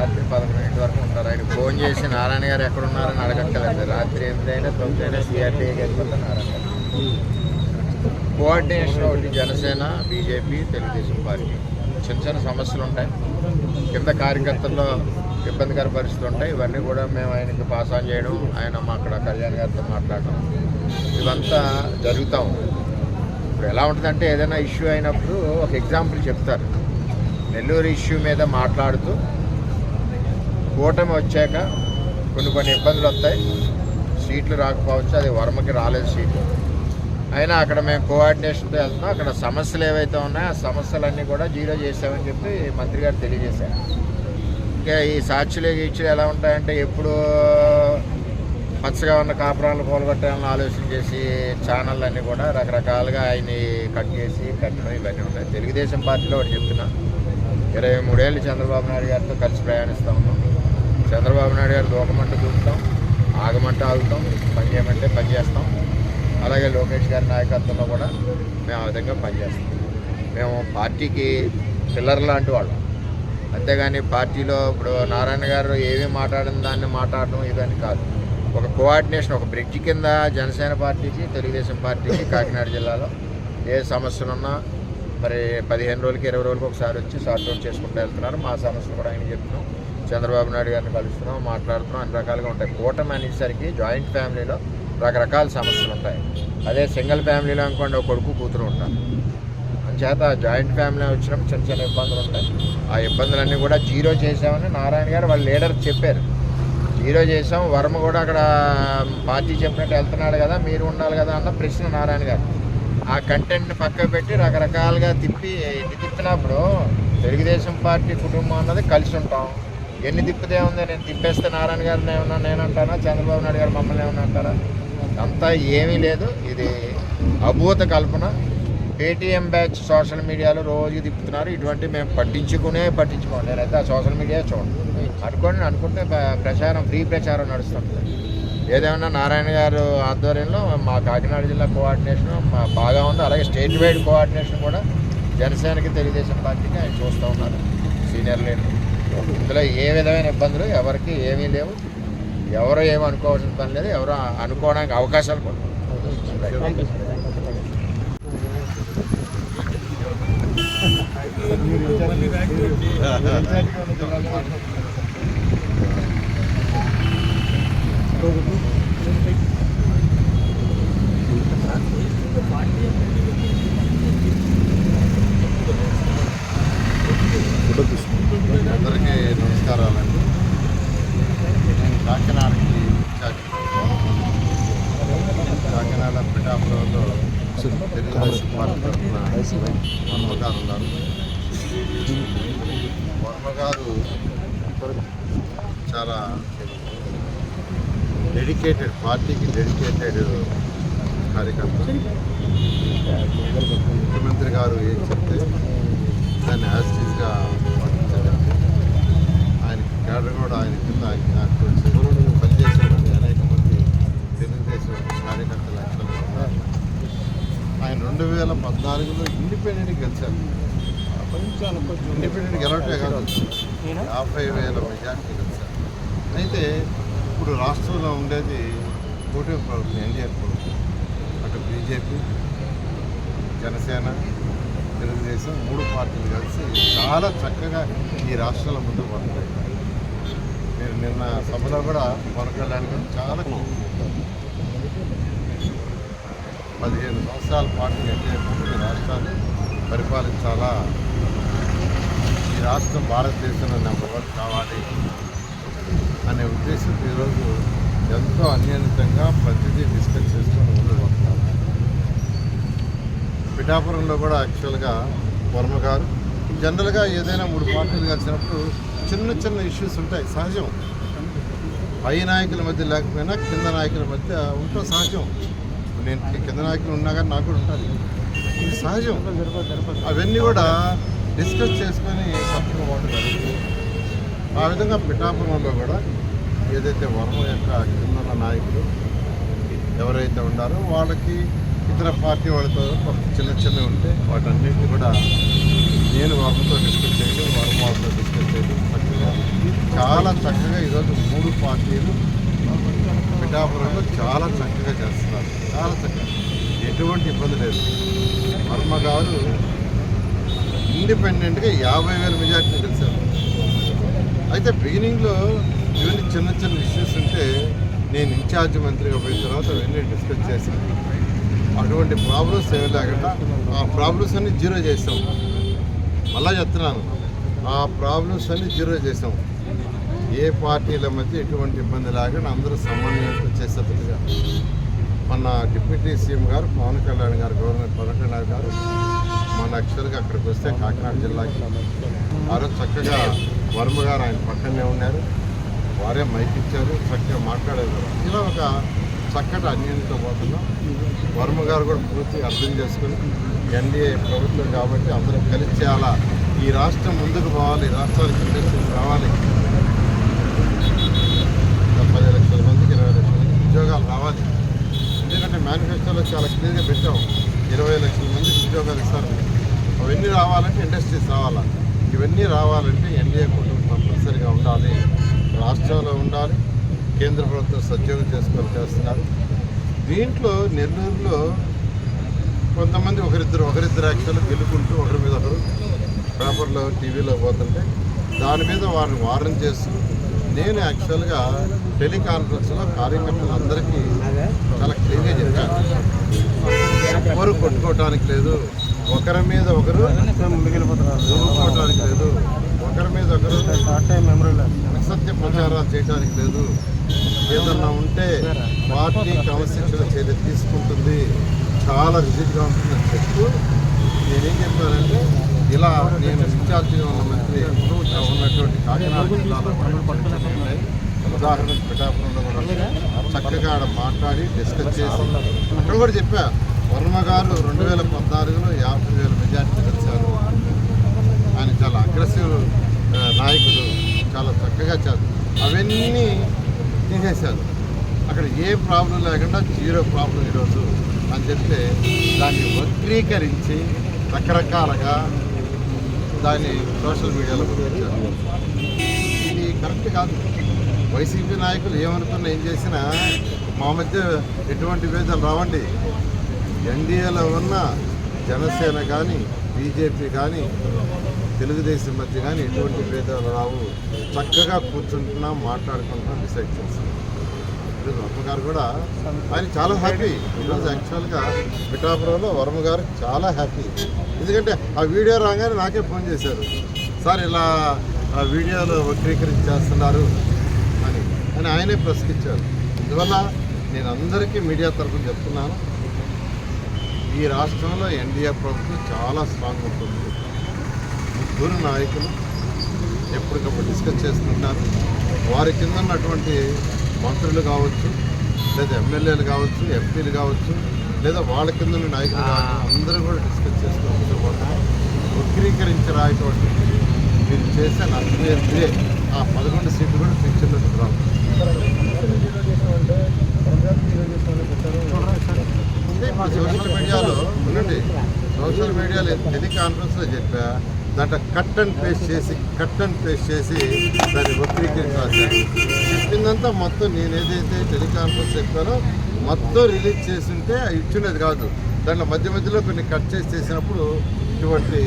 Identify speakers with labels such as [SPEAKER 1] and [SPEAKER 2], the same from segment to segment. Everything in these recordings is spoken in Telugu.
[SPEAKER 1] రాత్రి పదకొండింటి వరకు ఉంటారు. ఆయన ఫోన్ చేసి నారాయణ గారు ఎక్కడ ఉన్నారని అడగక్కర్లేదు. రాత్రి ఎనిమిదైనా అయినా తొమ్మిది అయినా సిఆర్టీకి వెళ్ళిపోతే నారాయణ గారు. కోఆర్డినేషన్ ఒకటి జనసేన బీజేపీ తెలుగుదేశం పార్టీ. చిన్న చిన్న సమస్యలు ఉంటాయి. కింద కార్యకర్తల్లో ఇబ్బందికర పరిస్థితులు ఉంటాయి. ఇవన్నీ కూడా మేము ఆయనకి పాస్ ఆన్ చేయడం ఆయన మా అక్కడ కళ్యాణ్ గారితో మాట్లాడడం ఇదంతా జరుగుతూ ఉంది. ఇప్పుడు ఎలా ఉంటుందంటే ఏదైనా ఇష్యూ అయినప్పుడు ఒక ఎగ్జాంపుల్ చెప్తారు. నెల్లూరు ఇష్యూ మీద మాట్లాడుతూ కూటమి వచ్చాక కొన్ని కొన్ని ఇబ్బందులు వస్తాయి. సీట్లు రాకపోవచ్చు అది వర్మకి రాలేదు సీట్లు అయినా అక్కడ మేము కోఆర్డినేషన్తో వెళ్తున్నాం. అక్కడ సమస్యలు ఏవైతే ఉన్నాయో ఆ సమస్యలన్నీ కూడా జీరో చేసామని చెప్పి మంత్రి గారు తెలియజేశారు. ఇంకా ఈ సాక్షులు గీక్షులు ఎలా ఉంటాయంటే ఎప్పుడు పచ్చగా ఉన్న కాపురాలను పోలగొట్టాలని ఆలోచన చేసి ఛానల్ అన్నీ కూడా రకరకాలుగా ఆయన్ని కట్ చేసి కట్టడం ఇవన్నీ ఉన్నాయి తెలుగుదేశం పార్టీలో ఒకటి చెప్తున్నా. ఇరవై మూడేళ్ళు చంద్రబాబు నాయుడు గారితో కలిసి ప్రయాణిస్తూ ఉన్నాం. చంద్రబాబు నాయుడు గారు దూకమంటే దూకుతాం ఆగమంటే ఆగుతాం పని చేయమంటే పని చేస్తాం. అలాగే లోకేష్ గారి నాయకత్వంలో కూడా మేము ఆ విధంగా పనిచేస్తాం మేము పార్టీకి పిల్లర్ లాంటి వాళ్ళం. అంతేగాని పార్టీలో ఇప్పుడు నారాయణ గారు ఏమీ మాట్లాడిన దాన్ని మాట్లాడడం ఇవన్నీ కాదు. ఒక కోఆర్డినేషన్ ఒక బ్రిడ్జ్ కింద జనసేన పార్టీకి తెలుగుదేశం పార్టీకి కాకినాడ జిల్లాలో ఏ సమస్యలున్నా మరి పదిహేను రోజులకి ఇరవై రోజులకి ఒకసారి వచ్చి సార్ట్ అవుట్ చేసుకుంటూ వెళ్తున్నారు. మా సమస్యలు కూడా ఆయన చెప్తున్నాం. చంద్రబాబు నాయుడు గారిని కలుస్తున్నాం మాట్లాడుతున్నాం. అన్ని రకాలుగా ఉంటాయి. కూటమి అనేసరికి జాయింట్ ఫ్యామిలీలో రకరకాల సమస్యలు ఉంటాయి. అదే సింగిల్ ఫ్యామిలీలో అనుకోండి ఒక కొడుకు కూతురు ఉంటారు. అందుచేత జాయింట్ ఫ్యామిలీ వచ్చినప్పుడు చిన్న చిన్న ఇబ్బందులు ఉంటాయి. ఆ ఇబ్బందులన్నీ కూడా జీరో చేసామని నారాయణ గారు వాళ్ళ లీడర్ చెప్పారు. జీరో చేసాం వర్మ కూడా అక్కడ పార్టీ చెప్పినట్టు వెళ్తున్నాడు కదా మీరు ఉండాలి కదా అన్న ప్రశ్న నారాయణ గారు. ఆ కంటెంట్ని పక్కకు పెట్టి రకరకాలుగా తిప్పి ఎన్ని తిప్పినప్పుడు తెలుగుదేశం పార్టీ కుటుంబం అన్నది కలిసి ఉంటాం. ఎన్ని తిప్పితే ఉంది నేను తిప్పేస్తే నారాయణ గారిని ఏమన్నా నేను అంటానా? చంద్రబాబు నాయుడు గారు మమ్మల్ని ఏమన్నా అంటారా? అంతా ఏమీ లేదు. ఇది అభూత కల్పన. పేటీఎం బ్యాచ్ సోషల్ మీడియాలో రోజు తిప్పుతున్నారు. ఇటువంటి మేము పట్టించుకునే పట్టించుకోండి నేనైతే ఆ సోషల్ మీడియా చూడండి అనుకోండి అనుకుంటే ప్రచారం ఫ్రీ ప్రచారం నడుస్తుంది. ఏదేమన్నా నారాయణ గారు ఆధ్వర్యంలో మా కాకినాడ జిల్లా కోఆర్డినేషన్ మా బాగా ఉంది. అలాగే స్టేట్ వైడ్ కోఆర్డినేషన్ కూడా జనసేనకి తెలుగుదేశం పార్టీకి ఆయన చూస్తూ ఉన్నారు. Senior leader. ఇందులో ఏ విధమైన ఇబ్బందులు ఎవరికి ఏమీ లేవు. ఎవరు ఏమి అనుకోవాల్సిన పని లేదు. ఎవరు అనుకోవడానికి అవకాశాలు కూడా అందరికీ నమస్కారాలండి. నేను కాకినాడకి వచ్చాను. కాకినాడ పిఠాపురంలో తెలుగుదేశం పార్టీ తరఫున వర్మ ఉన్నారు వర్మగారు చాలా డెడికేటెడ్ పార్టీకి డెడికేటెడ్ కార్యకర్త ముఖ్యమంత్రి గారు ఏం చెప్తే దాన్ని యాజిటీస్గా పాటించారంటే ఆయన కేడర్ కూడా ఆయన కింద ఆయన పనిచేసేటువంటి అనేక మంది తెలుగుదేశం కార్యకర్తలు ఉన్నారు ఆయన రెండు వేల పద్నాలుగులో ఇండిపెండెంట్ గెలిచారు. ఇండిపెండెంట్ గెలవటే కాదు యాభై వేల మెజార్టీ గెలిచారు. అయితే ఇప్పుడు రాష్ట్రంలో ఉండేది కూటమి ప్రభుత్వం ఎన్డీఆర్ ప్రభుత్వం. అటు బీజేపీ జనసేన తెలుగుదేశం మూడు పార్టీలు కలిసి చాలా చక్కగా ఈ రాష్ట్రంలో ముందు పడుతున్నాయి మీరు నిన్న సభలో కూడా పవన్ కళ్యాణ్ గారు చాలా పదిహేను సంవత్సరాల పాటు ఎన్డీఏ కూటమి రాష్ట్రాన్ని పరిపాలించాలా? ఈ రాష్ట్రం భారతదేశంలో నెంబర్ వన్ కావాలి. అనే ఉద్దేశంతో ఈరోజు ఎంతో అన్యాయంగా ప్రతిదీ డిస్కస్ చేసుకొని ముందుకు పిఠాపురంలో కూడా యాక్చువల్గా వర్మ గారు జనరల్గా ఏదైనా మూడు పార్టీలు కలిసినప్పుడు చిన్న చిన్న ఇష్యూస్ ఉంటాయి సహజం. పై నాయకుల మధ్య లేకపోయినా కింద నాయకుల మధ్య ఉంటే సహజం. నేను కింద నాయకులు ఉన్నా కానీ నాకు కూడా ఉంటుంది ఇది సహజం. అవన్నీ కూడా డిస్కస్ చేసుకొని సర్దుకోవడం బాగుంటుంది ఆ విధంగా పిఠాపురంలో కూడా ఏదైతే వర్మ యొక్క చిన్న నాయకులు ఎవరైతే ఉన్నారో వాళ్ళకి ఇతర పార్టీ వాళ్ళతో చిన్న చిన్నవి ఉంటే వాటన్నిటిని కూడా నేను వర్మతో డిస్కస్ చేయడం వర్మ వాళ్ళతో డిస్కస్ చేయడం చక్కగా
[SPEAKER 2] చాలా చక్కగా ఈరోజు మూడు పార్టీలు పిఠాపురంలో చాలా చక్కగా చేస్తున్నారు. చాలా చక్కగా. ఎటువంటి ఇబ్బంది లేదు. వర్మ గారు ఇండిపెండెంట్గా యాభై వేల మెజార్టీ గెలిచారు. అయితే బిగినింగ్లో ఇవన్నీ చిన్న చిన్న ఇష్యూస్ ఉంటే నేను ఇన్ఛార్జ్ మంత్రిగా పోయిన తర్వాత అవన్నీ డిస్కస్ చేసి అటువంటి ప్రాబ్లమ్స్ ఏమి లేకుండా ఆ ప్రాబ్లమ్స్ అన్ని జీరో చేసాం మళ్ళా చెప్తున్నాను ఆ ప్రాబ్లమ్స్ అన్ని జీరో చేసాం ఏ పార్టీల మధ్య ఎటువంటి ఇబ్బంది లేకుండా అందరూ సమన్వయంతో చేసేట్టుగా మన డిప్యూటీ సీఎం గారు పవన్ కళ్యాణ్ గారు గవర్నర్ పవన్ కళ్యాణ్ గారు మన యాక్చువల్గా అక్కడికి వస్తే కాకినాడ జిల్లాకి. ఆ చక్కగా వర్మ గారు ఆయన పక్కనే ఉన్నారు. వారే మైక్ ఇచ్చారు చక్కగా మాట్లాడేవారు. ఇలా ఒక చక్కటి అన్యాయంతో పోతున్నాం. వర్మ గారు కూడా పూర్తిగా అర్థం చేసుకుని ఎన్డీఏ ప్రభుత్వం కాబట్టి అందరం కలిసి చేయాలా? ఈ రాష్ట్రం ముందుకు పోవాలి ఈ రాష్ట్రానికి ఇండస్ట్రీస్ రావాలి. పది లక్షల మందికి ఇరవై లక్షల మందికి ఉద్యోగాలు రావాలి. ఎందుకంటే మేనిఫెస్టోలో చాలా క్లియర్గా పెట్టాం. ఇరవై లక్షల మందికి ఉద్యోగాలు ఇస్తారు. అవన్నీ రావాలంటే ఇండస్ట్రీస్ రావాలా? ఇవన్నీ రావాలంటే ఎన్డీఏ కుటుంబం తప్పనిసరిగా ఉండాలి. రాష్ట్రంలో ఉండాలి. కేంద్ర ప్రభుత్వం సద్యోగం చేసుకొని చేస్తున్నారు. దీంట్లో నెల్లూరులో కొంతమంది ఒకరిద్దరు ఒకరిద్దరు యాక్చువల్గా గెలుకుంటూ ఒకరి మీద ఒకరు పేపర్లో టీవీలో పోతుంటే దాని మీద వారిని వారం చేస్తూ నేను యాక్చువల్గా టెలికాన్ఫరెన్స్లో కార్యకర్తలందరికీ చాలా క్లియర్గా చెప్పాను. ఎవరు కొట్టుకోవటానికి లేదు. ఒకరి మీద ఒకరు దువ్వుకోవటానికి లేదు ఒకరి మీద ఒకరు అసత్య ప్రచారాలు చేయడానికి లేదు. ఏదన్నా ఉంటే పార్టీ క్రమశిక్షణ చర్య తీసుకుంటుంది. చాలా రిజిట్గా ఉంటుందని చెప్తూ నేనేం చెప్పానంటే ఇలా నేను ఇన్ఛార్జిగా ఉన్న మంత్రి ఉన్నటువంటి కాకినాడ జిల్లాలో ఉన్నాయి. ఉదాహరణకు పిఠాపురంలో కూడా చక్కగా ఆడ మాట్లాడి డిస్కస్ చేసి అక్కడ కూడా చెప్పా వర్మ గారు రెండు వేల పద్నాలుగులో యాభై వేల మెజార్టీ గెలిచారు. ఆయన చాలా అగ్రెసివ్ నాయకుడు చాలా చక్కగా చేశారు. అవన్నీ తీసేశారు. అక్కడ ఏ ప్రాబ్లం లేకుండా జీరో ప్రాబ్లం ఈరోజు అని చెప్తే దాన్ని వక్రీకరించి రకరకాలుగా దాన్ని సోషల్ మీడియాలో పంపించారు. ఇది కరెక్ట్ కాదు. వైసీపీ నాయకులు ఏమనుకున్నా ఏం చేసినా మా మధ్య ఎటువంటి భేదాలు రావండి. ఎన్డీఏలో ఉన్న జనసేన కానీ బీజేపీ కానీ తెలుగుదేశం మధ్య కానీ ఎటువంటి భేదాలు రావు. చక్కగా కూర్చుంటున్నాం మాట్లాడుకుంటున్నాం డిసైడ్ చేస్తున్నాం. ఈరోజు వర్మ గారు కూడా ఆయన చాలా హ్యాపీ. ఈరోజు యాక్చువల్గా పిఠాపురంలో వర్మ గారు చాలా హ్యాపీ. ఎందుకంటే ఆ వీడియో రాగానే నాకే ఫోన్ చేశారు. సార్ ఇలా ఆ వీడియోలో వక్రీకరించేస్తున్నారు అని. అని ఆయనే ప్రశ్నించారు. అందువల్ల నేను అందరికీ మీడియా తరఫున చెప్తున్నాను. ఈ రాష్ట్రంలో ఎన్డీఏ ప్రభుత్వం చాలా స్ట్రాంగ్ ఉంటుంది. ముగ్గురు నాయకులు ఎప్పటికప్పుడు డిస్కస్ చేస్తున్నారు వారి కింద ఉన్నటువంటి మంత్రులు కావచ్చు లేదా ఎమ్మెల్యేలు కావచ్చు ఎంపీలు కావచ్చు లేదా వాళ్ళ కింద ఉన్న నాయకులు కావచ్చు అందరూ కూడా డిస్కస్ చేసుకుంటూ పోతారు వక్రీకరించి రాయటువంటి మీరు చేసే నచ్చే ఆ పదకొండు సీట్లు కూడా పిక్చర్లోకి రావు. ఇప్పుడు సోషల్ మీడియాలో ఉండండి. సోషల్ మీడియాలో టెలికాన్ఫరెన్స్లో చెప్పా దాంట్లో కట్ అండ్ పేస్ట్ చేసి కట్ అండ్ పేస్ట్ చేసి దాన్ని వక్రీకరించి చెప్పిందంతా మొత్తం నేను ఏదైతే టెలికాన్ఫరెన్స్ చెప్పానో మొత్తం రిలీజ్ చేస్తుంటే ఇచ్చినది కాదు. దాంట్లో మధ్య మధ్యలో కొన్ని కట్ చేసి చేసినప్పుడు ఇటువంటి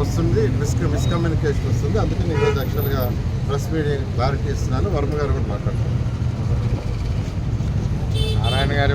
[SPEAKER 2] వస్తుంది మిస్ మిస్కమ్యూనికేషన్ వస్తుంది. అందుకని ఈరోజు యాక్చువల్గా ప్రెస్ మీడియా క్లారిటీ ఇస్తున్నాను. వర్మ గారు కూడా మాట్లాడుతున్నారు
[SPEAKER 1] నారాయణ గారి